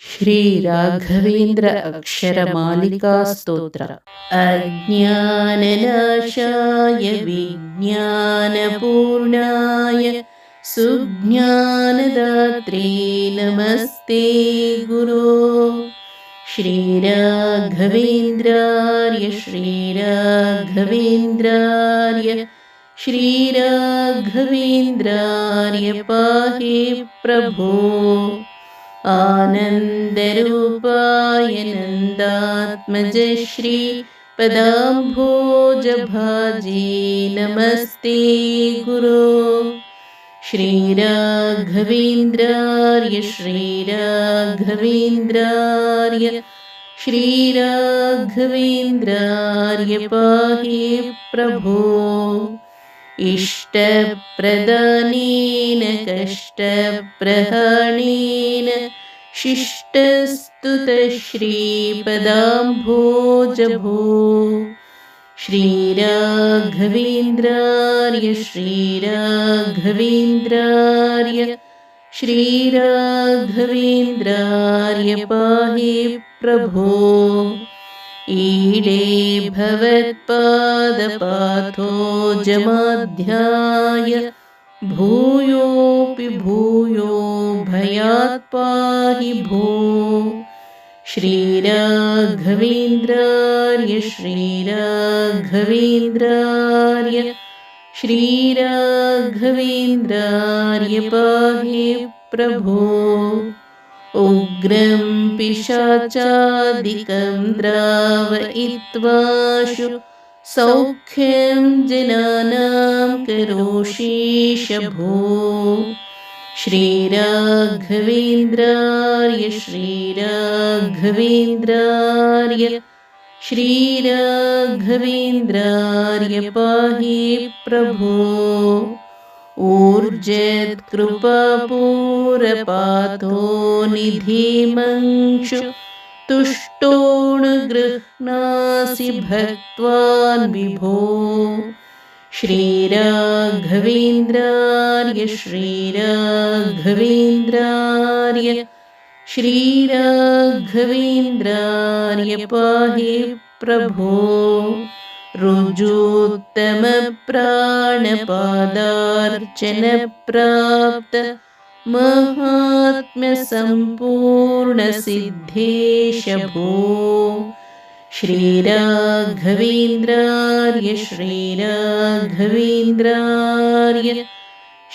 श्रीराघवेन्द्र अक्षरमालिका स्तोत्र। अज्ञाननाशाय विज्ञानपूर्णाय सुज्ञानदात्रे नमस्ते गुरो। श्रीराघवेन्द्रार्य श्रीराघवेन्द्रार्य श्रीराघवेन्द्रार्य पाहि प्रभो आनन्दरूपाय नन्दात्मज श्रीपदाम्भोजभाजे नमस्ते गुरो। श्रीराघवेन्द्रार्य श्रीराघवेन्द्रार्य श्रीराघवेन्द्रार्य पाहि प्रभो इष्टप्रदानेन कष्टप्रहणेन शिष्टस्तुतश्रीपदाम्भोजभो। श्रीराघवेन्द्रार्य श्रीराघवेन्द्रार्य श्रीराघवेन्द्रार्य पाहि प्रभो ईडे भवत्पादपाथो जमाध्याय। भूयोऽपि भूयो भयात् पाहि भो। श्रीराघवेन्द्रार्य श्रीराघवेन्द्रार्य श्रीराघवेन्द्रार्य पाहि प्रभो उग्रं पिशाचादिकं द्रावयित्वाशु सौख्यं जनानां करोषीशभो श्रीराघवेन्द्रार्य श्रीराघवेन्द्रार्य श्रीराघवेन्द्रार्य पाहि प्रभो ऊर्जत्कृपापूरपातो निधिमंशु तुष्टोणगृह्णासि भक्त्वान् विभो। श्रीराघवेन्द्रार्य श्रीराघवेन्द्रार्य श्रीराघवेन्द्रार्य पाहि प्रभो रुजोत्तमप्राणपादार्चनप्राप्त महात्म्यसम्पूर्णसिद्धेश भो श्रीराघवेन्द्रार्य श्रीराघवेन्द्रार्य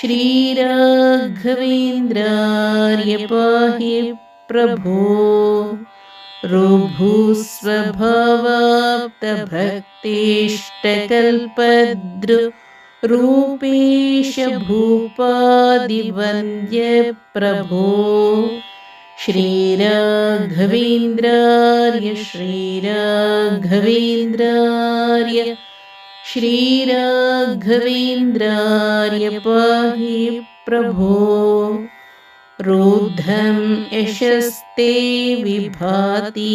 श्रीराघवेन्द्रार्य पाहि प्रभो रुभुस्वभावाप्तभक्तेष्टकल्पद्रु रूपेश भूपादिवन्द्यप्रभो श्रीराघवेन्द्रार्य श्रीराघवेन्द्रार्य श्रीराघवेन्द्रार्य पाहि प्रभो रुद्धं यशस्ते विभाति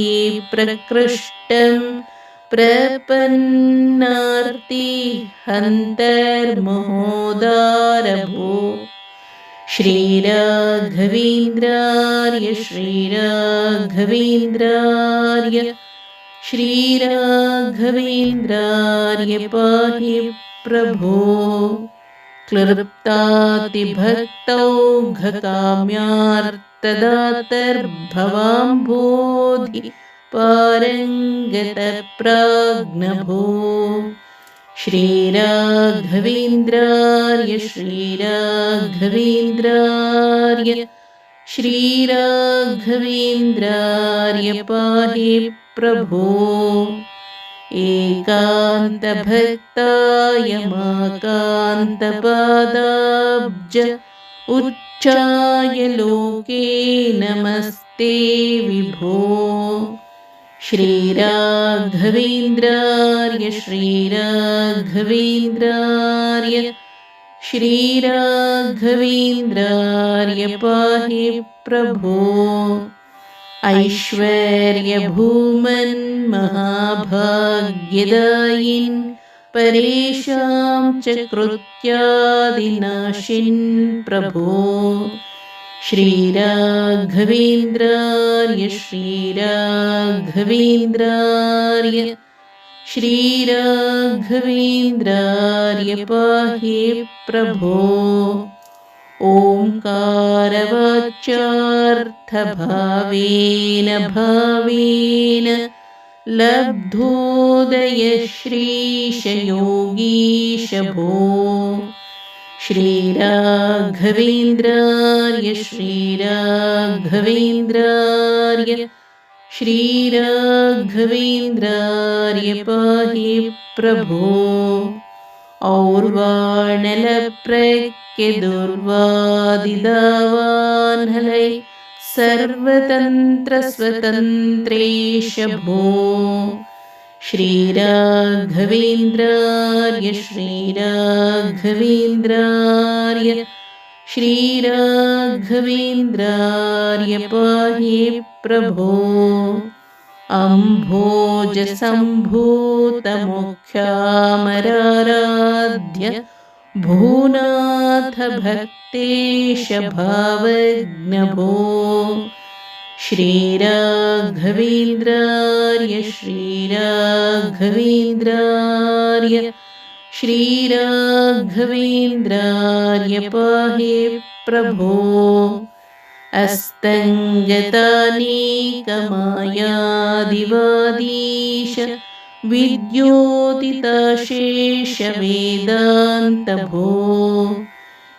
प्रकृष्टं प्रपन्नार्ति हन्तर्महोदारभो। श्रीराघवेन्द्रार्य श्रीराघवेन्द्रार्य श्रीराघवेन्द्रार्य पाहि प्रभो क्लृप्तातिभक्तौघकाम्यार्तदातर्भवाम्भोधि पारङ्गतप्राज्ञभो। श्रीराघवेन्द्रार्य श्रीराघवेन्द्रार्य श्रीराघवेन्द्रार्य पाहि प्रभो एकान्तभक्ताय माकान्तपादाब्ज उच्चाय लोके नमस्ते विभो। श्रीराघवेन्द्रार्य श्रीराघवेन्द्रार्य श्रीराघवेन्द्रार्य पाहि प्रभो ऐश्वर्यभूमन्महाभाग्यदायिन् परेषां च कृत्यादिनाशिन् प्रभो। श्रीराघवेन्द्रार्य श्रीराघवेन्द्रार्य श्रीराघवेन्द्रार्य पाहि प्रभो ओङ्कारवाच्यार्थभावेन भावेन लब्धोदयश्रीशयोगीश भो श्रीराघवेन्द्रार्य श्रीराघवेन्द्रार्य श्रीराघवेन्द्रार्य पाहि प्रभो और्वाणलप्रक्यदुर्वादिदावान्हलै सर्वतन्त्रस्वतन्त्रेश भो। श्रीराघवेन्द्रार्य श्रीराघवेन्द्रार्य श्रीराघवेन्द्रार्य पाहि प्रभो। अम्भोजसम्भूतमुख्यामराराध्य भूनाथ भक्तेश भावज्ञभो। श्रीराघवेन्द्रार्य श्रीराघवेन्द्रार्य श्रीराघवेन्द्रार्य पाहि प्रभो। अस्तङ्गतानीकमायादिवादीश विद्योतिताशेषवेदान्तभो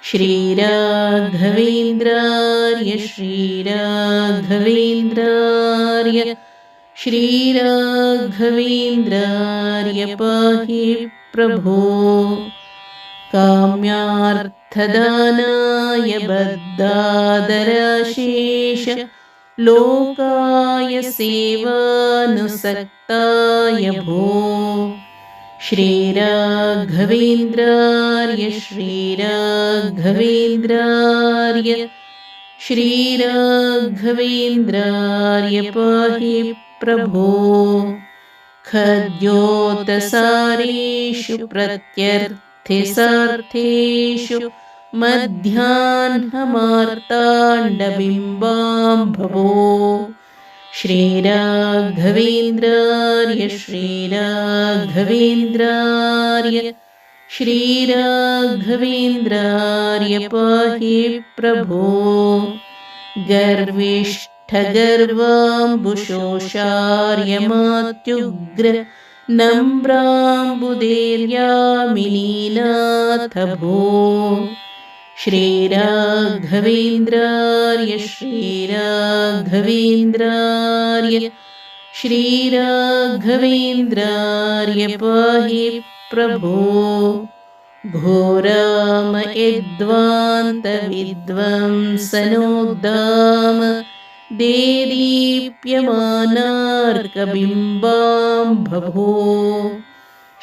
श्रीराघवेन्द्रार्य श्रीराघवेन्द्रार्य श्रीराघवेन्द्रार्य पाहि प्रभो काम्यार्थदानाय बद्धादराशेष लोकाय सेवानुसक्ताय भो श्रीराघवेन्द्रार्य श्रीराघवेन्द्रार्य श्रीराघवेन्द्रार्य पाहि प्रभो। खद्योतसारेषु प्रत्यर्थिसार्थेषु मध्याह्नमार्ताण्डबिम्बाम्भवो श्रीराघवेन्द्रार्य श्रीराघवेन्द्रार्य श्रीराघवेन्द्रार्य पाहि प्रभो। गर्विष्ठगर्वाम्बुशोषार्यमात्युग्र नम्राम्बुदेर्यामिनीनाथ भो श्रीराघवेन्द्रार्य श्रीराघवेन्द्रार्य श्रीराघवेन्द्रार्य पाहि प्रभो। घोराम यद्वान्तविद्वंसनोद्दाम देदीप्यमानार्कबिम्बाम्भभो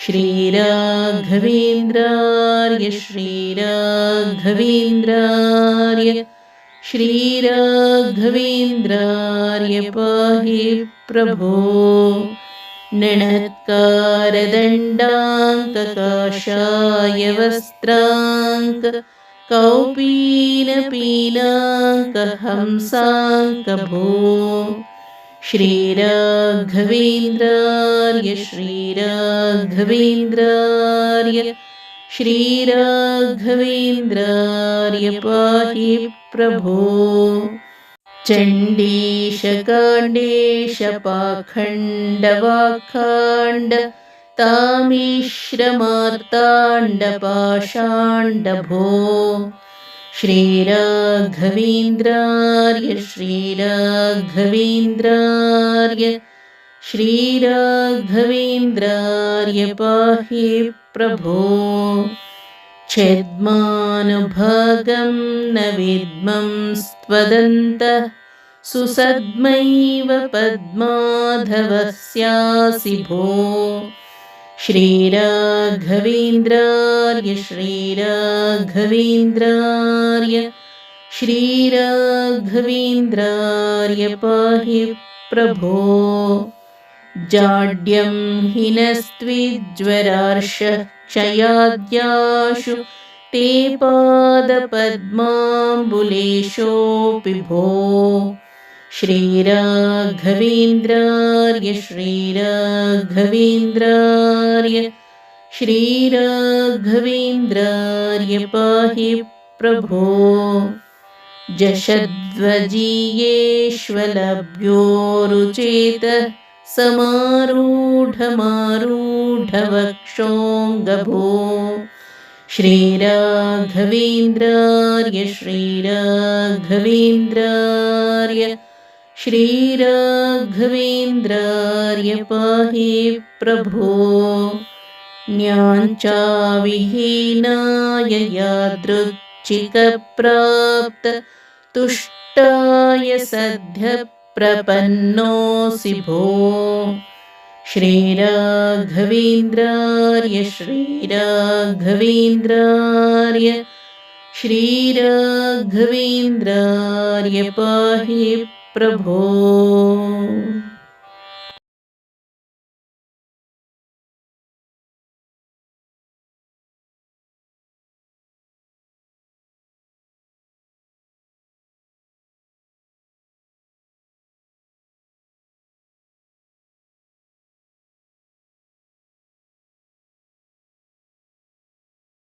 श्रीराघवेन्द्रार्य श्रीराघवेन्द्रार्य श्रीराघवेन्द्रार्य पाहि प्रभो। नणत्कारदण्डाङ्ककाशाय वस्त्राङ्क कौपीनपीनाङ्कहंसाङ्कभो श्रीराघवेन्द्रार्य श्रीराघवेन्द्रार्य श्रीराघवेन्द्रार्य पाहि प्रभो। चण्डीशकाण्डेशपाखण्डवाखाण्ड तामिश्रमार्ताण्डपाषाण्डभो श्रीराघवेन्द्रार्य श्रीराघवेन्द्रार्य श्रीराघवेन्द्रार्य पाहि प्रभो। छद्मानुभागं न विद्मं स्त्वदन्तः सुसद्मैव पद्माधवस्यासि भो श्रीराघवेन्द्रार्य श्रीराघवेन्द्रार्य श्रीराघवेन्द्रार्य पाहि प्रभो। जाड्यं हिनस्त्विज्वरार्ष क्षयाद्याशु ते पादपद्माम्बुलेशोऽपि भो श्रीराघवेन्द्रार्य श्रीराघवेन्द्रार्य श्रीराघवेन्द्रार्य पाहि प्रभो। जषद्वजीयेष्वलभ्योरुचेत समारूढमारूढवक्षोऽङ्गभो। श्रीराघवेन्द्रार्य श्रीराघवेन्द्रार्य श्रीराघवेन्द्रार्य पाहि प्रभो। न्याञ्चाविहीनाय यादृच्छिकप्राप्त तुष्टाय सद्यः प्रपन्नोऽसि भो। श्रीराघवेन्द्रार्य श्रीराघवेन्द्रार्य श्रीराघवेन्द्रार्य पाहि प्रभो